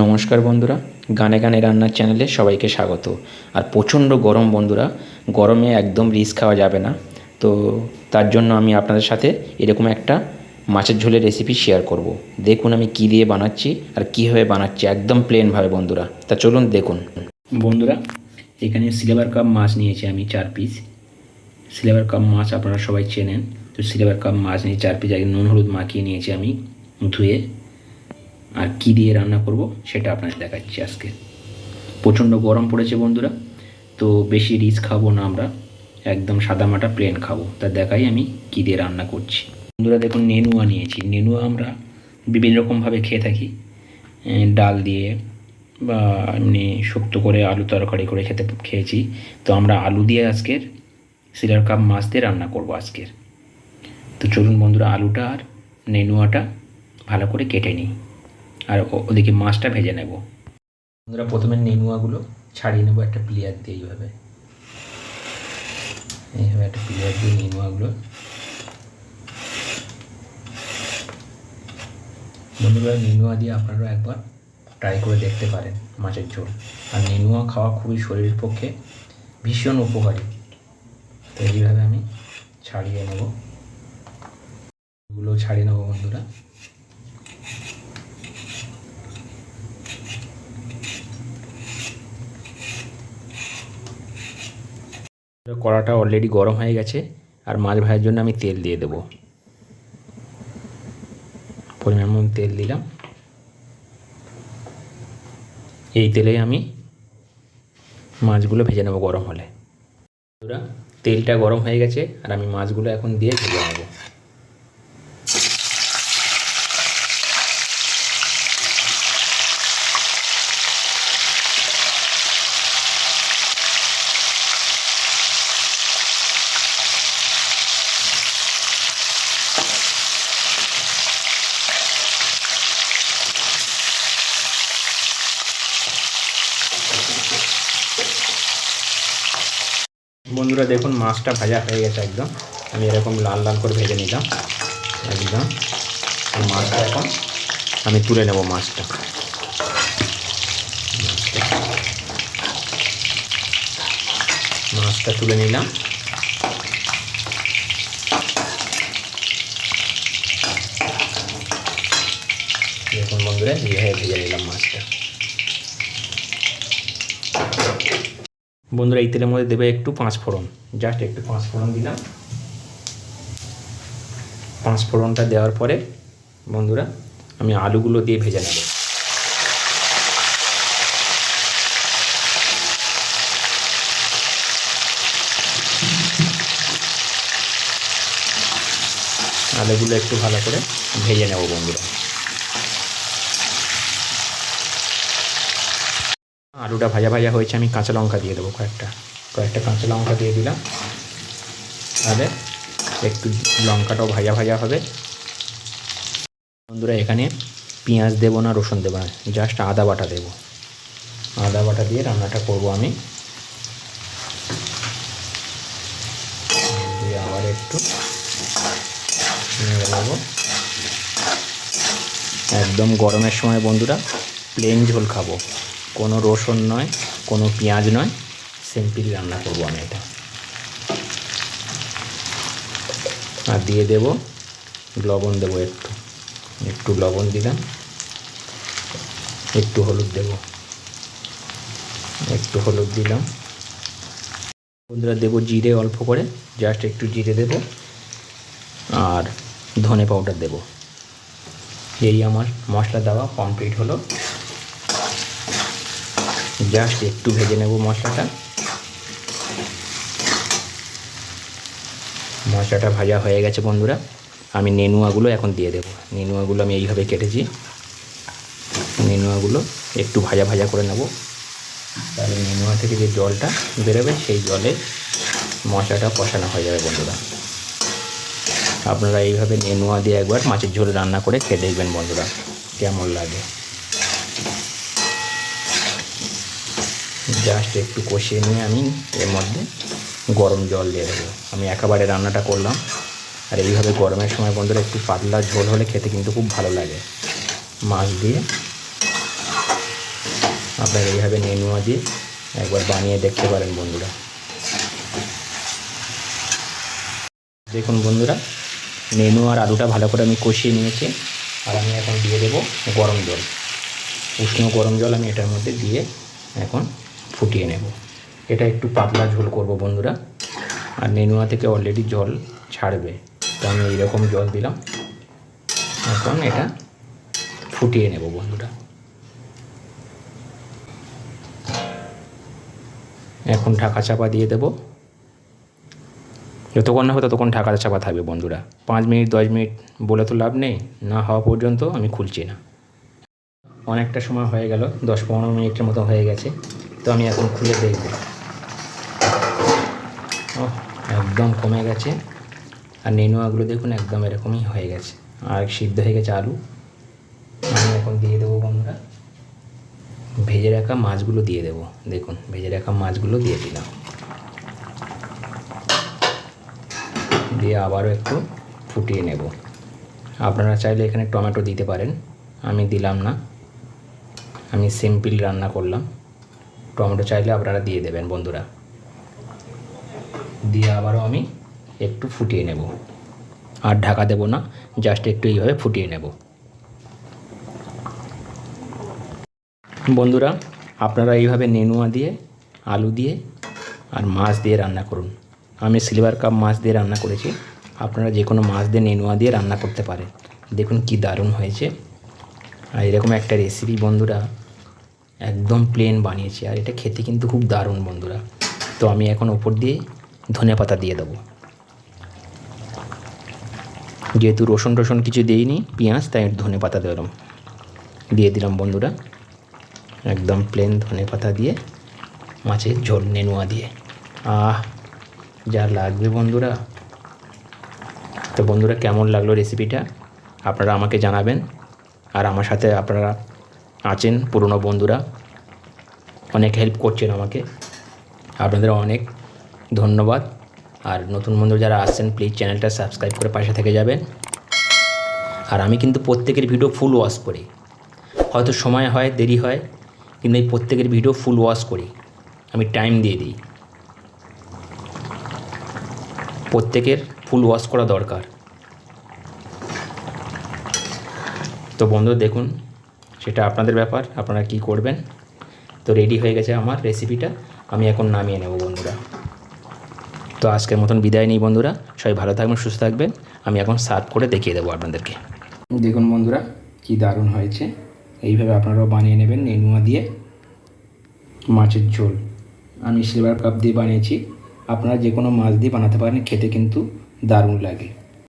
নমস্কার বন্ধুরা, গানে গানে রান্নার চ্যানেলে সবাইকে স্বাগত। আর প্রচণ্ড গরম বন্ধুরা, গরমে একদম রিস্ক খাওয়া যাবে না। তো তার জন্য আমি আপনাদের সাথে এরকম একটা মাছের ঝোলের রেসিপি শেয়ার করব। দেখুন আমি কি দিয়ে বানাচ্ছি আর কীভাবে বানাচ্ছি, একদম প্লেনভাবে বন্ধুরা। তা চলুন দেখুন। বন্ধুরা, এখানে সিলেভার কাপ মাছ নিয়েছি আমি চার পিস সিলেভার কাপ মাছ আপনারা সবাই চেনেন। তো সিলেভার কাপ মাছ নিয়ে চার পিস আগে নুন, হলুদ মাখিয়ে নিয়েছি আমি ধুয়ে। আর কি দিয়ে রান্না করব সেটা আপনাদের দেখাচ্ছি আজকে। প্রচণ্ড গরম পড়েছে বন্ধুরা, তো বেশি রিচ খাব না আমরা, একদম সাদামাটা প্লেন খাব। তা দেখাই আমি কি দিয়ে রান্না করছি। বন্ধুরা দেখুন, নেনুয়া নিয়েছি। নেনুয়া আমরা বিভিন্ন রকমভাবে খেয়ে থাকি। ডাল দিয়ে বা এমনি শুক্তো করে আলু তরকারি করে খেতে খেয়েছি। তো আমরা আলু দিয়ে আজকের সিলার কাপ মাছ দিয়ে রান্না করব আজকের। তো চলুন বন্ধুরা, আলুটা আর নেনুয়াটা ভালো করে কেটে নিই। আর ওদিকে মাছটা ভেজে নেব। বন্ধুরা, প্রথমে নেনুয়াগুলো ছাড়িয়ে নেব একটা প্লেয়ার দিয়ে এইভাবে। এইভাবে একটা প্লেয়ার দিয়ে নেনুয়াগুলো। বন্ধুরা, নেনুয়া দিয়ে আপনারাও একবার ট্রাই করে দেখতে পারেন মাছের ঝোল। আর নেনুয়া খাওয়া খুবই শরীরের পক্ষে ভীষণ উপকারী। তো এইভাবে আমি ছাড়িয়ে নেব। এগুলো ছাড়িয়ে নেব বন্ধুরা। কড়াটা অলরেডি গরম হয়ে গেছে, আর মাছ ভাজার জন্য আমি তেল দিয়ে দেবো। পরিমাণ মতো তেল দিলাম। এই তেলেই আমি মাছগুলো ভেজে নেব গরম হলে। তেলটা গরম হয়ে গেছে, আর আমি মাছগুলো এখন দিয়ে ভেজে নেব। বন্ধুরা দেখুন, মাছটা ভাজা হয়ে গেছে একদম। আমি এরকম লাল লাল করে ভেজে নিলাম। একদম। মাছটা এখন আমি তুলে নেব মাছটা। মাছটা তুলে নিলাম। দেখুন বন্ধুরা ভেজে নিলাম মাছটা। বন্ধুরা, এই তেলের মধ্যে দেবে একটু পাঁচ ফোড়ন। জাস্ট একটু পাঁচ ফোড়ন দিলাম। পাঁচ ফোড়নটা দেওয়ার পরে, বন্ধুরা, আমি আলুগুলো দিয়ে ভেজে নেব। আলুগুলো একটু ভালো করে ভেজে নেব, বন্ধুরা। আলুটা ভাজা ভাজা হয়েছে, আমি কাঁচা লঙ্কা দিয়ে দেবো কয়েকটা। কয়েকটা কাঁচা লঙ্কা দিয়ে দিলাম। তাহলে একটু লঙ্কাটাও ভাজা ভাজা হবে। বন্ধুরা, এখানে পেঁয়াজ দেবো না, রসুন দেবো না জাস্ট আদা বাটা দেবো। আদা বাটা দিয়ে রান্নাটা করব আমি। আবার একটু একদম গরমের সময় বন্ধুরা প্লেন ঝোল খাব। কোনো রসুন নয়, কোনো পেঁয়াজ নয়, সিম্পলি রান্না করব আমি এটা। আর দিয়ে দেব লবণ দেবো একটু একটু লবণ দিলাম, একটু হলুদ দেব, একটু হলুদ দিলাম। বন্ধুরা দেবো জিরে অল্প করে, জাস্ট একটু জিরে দেব, আর ধনে পাউডার দেব। এই আমার মশলা দেওয়া কমপ্লিট হলো। জাস্ট একটু ভেজে নেব মশলাটা। মশলাটা ভাজা হয়ে গেছে বন্ধুরা। আমি নেনুয়াগুলো এখন দিয়ে দেবো। নেনুয়াগুলো আমি এইভাবে কেটেছি। নেনুয়াগুলো একটু ভাজা ভাজা করে নেব। তাহলে নেনুয়া থেকে যে জলটা বেরোবে, সেই জলে মশলাটা কষানো হয়ে যাবে বন্ধুরা। আপনারা এইভাবে নেনুয়া দিয়ে একবার মাছের ঝোল রান্না করে খেয়ে দেখবেন বন্ধুরা, কেমন লাগে। জাস্ট একটু কষিয়ে নিয়ে আমি এর মধ্যে গরম জল দিয়ে দেবো। আমি একেবারে রান্নাটা করলাম। আর এইভাবে গরমের সময় বন্ধুরা একটু পাতলা ঝোল হলে খেতে কিন্তু খুব ভালো লাগে। মাছ দিয়ে আপনারা এইভাবে নেনুয়া দিয়ে একবার বানিয়ে দেখতে পারেন বন্ধুরা। দেখুন বন্ধুরা, নেনু আর আলুটা ভালো করে আমি কষিয়ে নিয়েছি। আর আমি এখন দিয়ে দেবো গরম জল। উষ্ণ গরম জল আমি এটার মধ্যে দিয়ে এখন ফুটিয়ে নেব। এটা একটু পাতলা ঝোল করব বন্ধুরা। আর নেনুয়া থেকে অলরেডি জল ছাড়বে। তো আমি এইরকম জল দিলাম। এখন এটা ফুটিয়ে নেব বন্ধুরা। এখন ঢাকা চাপা দিয়ে দেবো। যতক্ষণ না হবে ততক্ষণ ঢাকা চাপা থাকবে বন্ধুরা। পাঁচ মিনিট, দশ মিনিট বলে তো লাভ নেই। না হওয়া পর্যন্ত আমি খুলছি না। অনেকটা সময় হয়ে গেল। দশ পনেরো মিনিটের মতো হয়ে গেছে। তো আমি এখন খুলে দেখব। একদম কমে গেছে। আর নেনুয়াগুলো দেখুন, একদম এরকমই হয়ে গেছে। আর সিদ্ধ হয়ে গেছে আলু। আমি এখন দিয়ে দেবো বন্ধুরা, ভেজে রাখা মাছগুলো দিয়ে দেবো। দেখুন, ভেজে রাখা মাছগুলো দিয়ে দিলাম। দিয়ে আবারও একটু ফুটিয়ে নেব। আপনারা চাইলে এখানে টমেটো দিতে পারেন। আমি দিলাম না। আমি সিম্পল রান্না করলাম। টমেটো চাইলে আপনারা দিয়ে দেবেন বন্ধুরা। দিয়ে আবারও আমি একটু ফুটিয়ে নেব। আর ঢাকা দেব না জাস্ট একটু এইভাবে ফুটিয়ে নেব। বন্ধুরা, আপনারা এইভাবে নেনুয়া দিয়ে, আলু দিয়ে, আর মাছ দিয়ে রান্না করুন। আমি সিলভার কাপ মাছ দিয়ে রান্না করেছি। আপনারা যে কোনো মাছ দিয়ে নেনুয়া দিয়ে রান্না করতে পারেন। দেখুন কি দারুণ হয়েছে। আর এরকম একটা রেসিপি বন্ধুরা। একদম প্লেন বানিয়েছি আর এটা খেতে কিন্তু খুব দারুণ বন্ধুরা। তো আমি এখন ওপর দিয়ে ধনে পাতা দিয়ে দেবো। যেহেতু রসুন টসুন কিছু দিইনি, পেঁয়াজ, তাই ধনে পাতা দিলাম। দিয়ে দিলাম বন্ধুরা, একদম প্লেন ধনে পাতা দিয়ে মাছের ঝোল নেনুয়া দিয়ে। আহ, যা লাগবে বন্ধুরা। তো বন্ধুরা, কেমন লাগল রেসিপিটা আপনারা আমাকে জানাবেন। আর আমার সাথে আপনারা আছেন পুরনো বন্ধুরা। অনেক হেল্প করছেন আমাকে। আপনাদের অনেক ধন্যবাদ। আর নতুন বন্ধু যারা আসছেন প্লিজ চ্যানেলটা সাবস্ক্রাইব করে পাশে থেকে যাবেন। আর আমি কিন্তু প্রত্যেকের ভিডিও ফুল ওয়াশ করি। হয়তো সময় হয়, দেরি হয়, কিন্তু এই প্রত্যেকের ভিডিও ফুল ওয়াশ করি। আমি টাইম দিয়ে দিই। প্রত্যেকের ফুল ওয়াশ করা দরকার। তো বন্ধু দেখুন সেটা আপনাদের ব্যাপার, আপনারা কি করবেন? তো রেডি হয়ে গেছে আমার রেসিপিটা আমি এখন নামিয়ে নেব বন্ধুরা। তো আজকের মতন বিদায় নিই বন্ধুরা। সবাই ভালো থাকবেন, সুস্থ থাকবেন। আমি এখন সার্ভ করে দেখিয়ে দেবো আপনাদেরকে। দেখুন বন্ধুরা, কি দারুণ হয়েছে। এইভাবে আপনারাও বানিয়ে নেবেন নেনুয়া দিয়ে মাছের ঝোল। আমি সিলভার কাপ দিয়ে বানিয়েছি। আপনারা যে কোনো মাছ দিয়ে বানাতে পারেন, খেতে কিন্তু দারুণ লাগে।